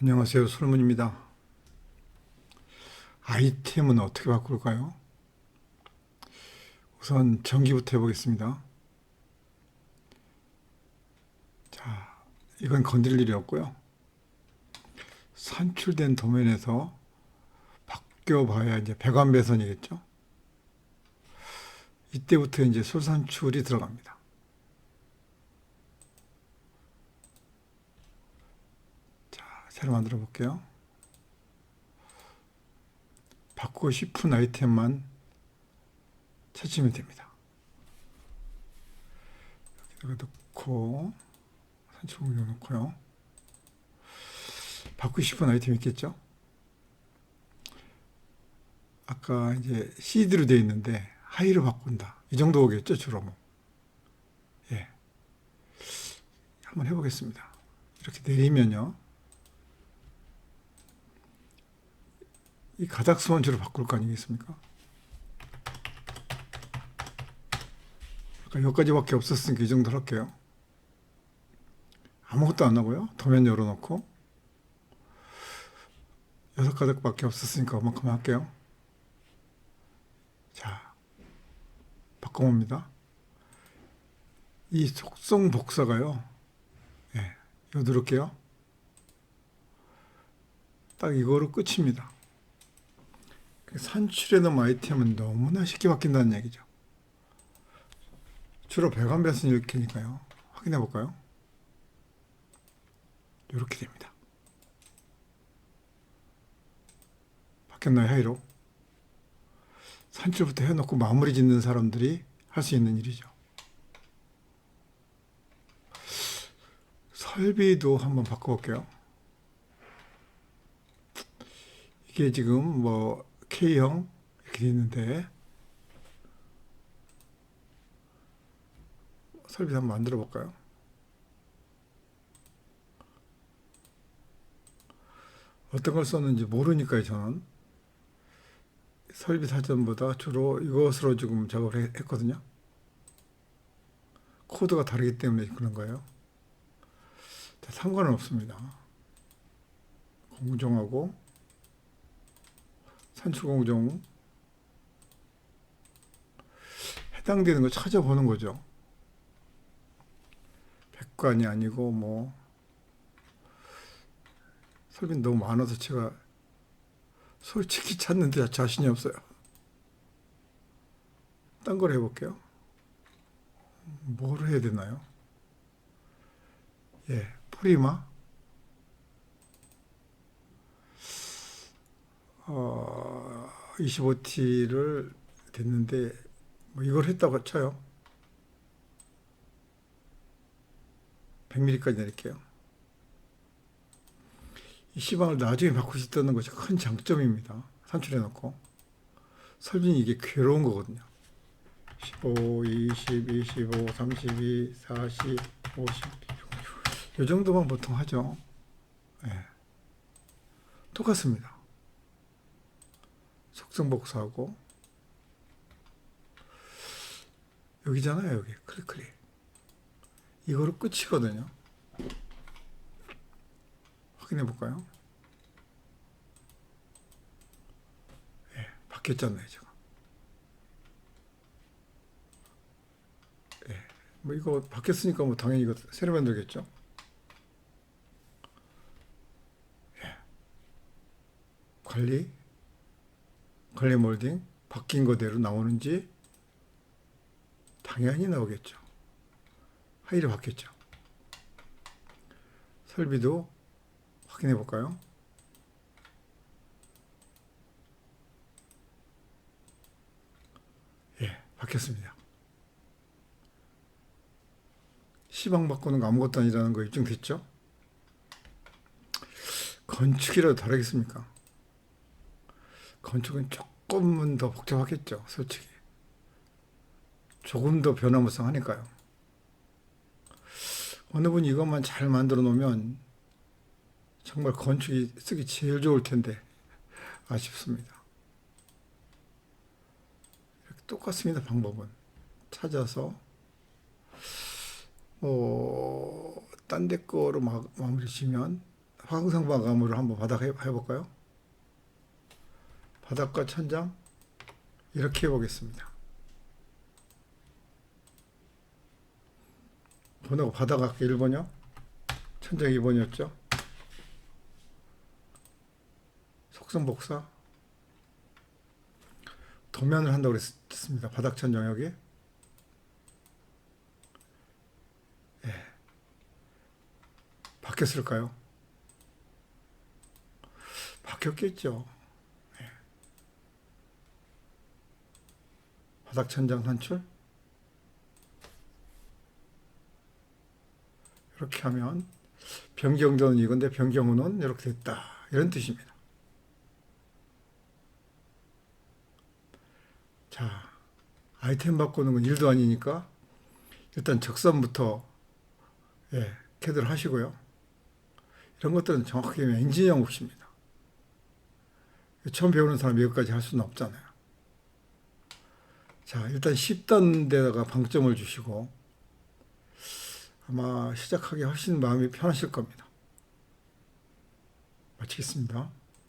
안녕하세요. 솔문입니다. 아이템은 어떻게 바꿀까요? 우선 전기부터 해보겠습니다. 자, 이건 건드릴 일이 없고요. 산출된 도면에서 바뀌어봐야 이제 배관배선이겠죠? 이때부터 이제 솔산출이 들어갑니다. 자, 새로 만들어 볼게요. 바꾸고 싶은 아이템만 찾으면 됩니다. 여기다가 넣고 산출 공격 넣고요. 바꾸고 싶은 아이템 있겠죠? 아까 이제 CD로 되어 있는데 하이로 바꾼다. 이 정도 오겠죠, 주로 뭐. 예. 한번 해보겠습니다. 이렇게 내리면요. 이 가닥수원주로 바꿀 거 아니겠습니까? 아까 여기까지밖에 없었으니까 이 정도 할게요. 아무것도 안 하고요. 도면 열어놓고 여섯 가닥밖에 없었으니까 그만큼 할게요. 자, 바꿔봅니다. 이 속성 복사가요. 예, 이거 누를게요. 딱 이거로 끝입니다. 산출해 놓은 아이템은 너무나 쉽게 바뀐다는 얘기죠. 주로 배관 배선 이렇게니까요. 확인해 볼까요? 이렇게 됩니다. 바뀌었나요, 하이로? 산출부터 해놓고 마무리 짓는 사람들이 할 수 있는 일이죠. 설비도 한번 바꿔볼게요. 이게 지금 뭐 K형 이렇게 돼 있는데 설비 한번 만들어 볼까요? 어떤 걸 썼는지 모르니까요, 저는. 설비 사전보다 주로 이것으로 지금 작업을 해- 했거든요. 코드가 다르기 때문에 그런 거예요. 자, 상관은 없습니다. 공정하고 산출공정 해당되는 거 찾아보는 거죠. 백관이 아니고 뭐 설비 너무 많아서 제가 솔직히 찾는데 자신이 없어요. 딴 걸 해볼게요. 뭘 해야 되나요? 예, 프리마. 어, 25T를 됐는데 뭐 이걸 했다고 쳐요. 100mm까지 내릴게요. 이 시방을 나중에 바꿀 수 있다는 것이 큰 장점입니다. 산출해 놓고. 설비는 이게 괴로운 거거든요. 15, 20, 25, 32, 40, 50. 이 정도만 보통 하죠. 예. 똑같습니다. 속성 복사하고. 여기잖아요, 여기. 클릭, 클릭. 이거로 끝이거든요. 확인해 볼까요? 예, 바뀌었잖아요, 제가. 예, 뭐 이거 바뀌었으니까 뭐 당연히 이거 새로 만들겠죠? 예. 관리, 관리 몰딩, 바뀐 거대로 나오는지 당연히 나오겠죠. 하이를 바뀌었죠. 설비도 확인해 볼까요? 예, 바뀌었습니다. 시방 바꾸는 거 아무것도 아니라는 거 입증됐죠? 건축이라도 다르겠습니까? 건축은 조금은 더 복잡하겠죠, 솔직히. 조금 더 변화무쌍하니까요. 어느 분이 이것만 잘 만들어 놓으면 정말 건축이 쓰기 제일 좋을 텐데 아쉽습니다. 똑같습니다. 방법은 찾아서 어, 딴데 거로 마, 마무리 지면 화강상 마감으로 한번 바닥 해, 해볼까요? 바닥과 천장 이렇게 해보겠습니다. 번호가 바닥 아까 1번이요? 천장 2번이었죠? 속성복사 도면을 한다고 그랬습니다. 바닥 천장 여기 예. 바뀌었을까요? 바뀌었겠죠. 바닥 천장 산출 이렇게 하면 변경도는 이건데 변경후는 이렇게 됐다 이런 뜻입니다. 자 아이템 바꾸는 건 일도 아니니까 일단 적선부터 예, 캐들 하시고요. 이런 것들은 정확하게 엔지니어 몫입니다. 처음 배우는 사람이 여기까지 할 수는 없잖아요. 자, 일단 10단 데다가 방점을 주시고 아마 시작하기 훨씬 마음이 편하실 겁니다. 마치겠습니다.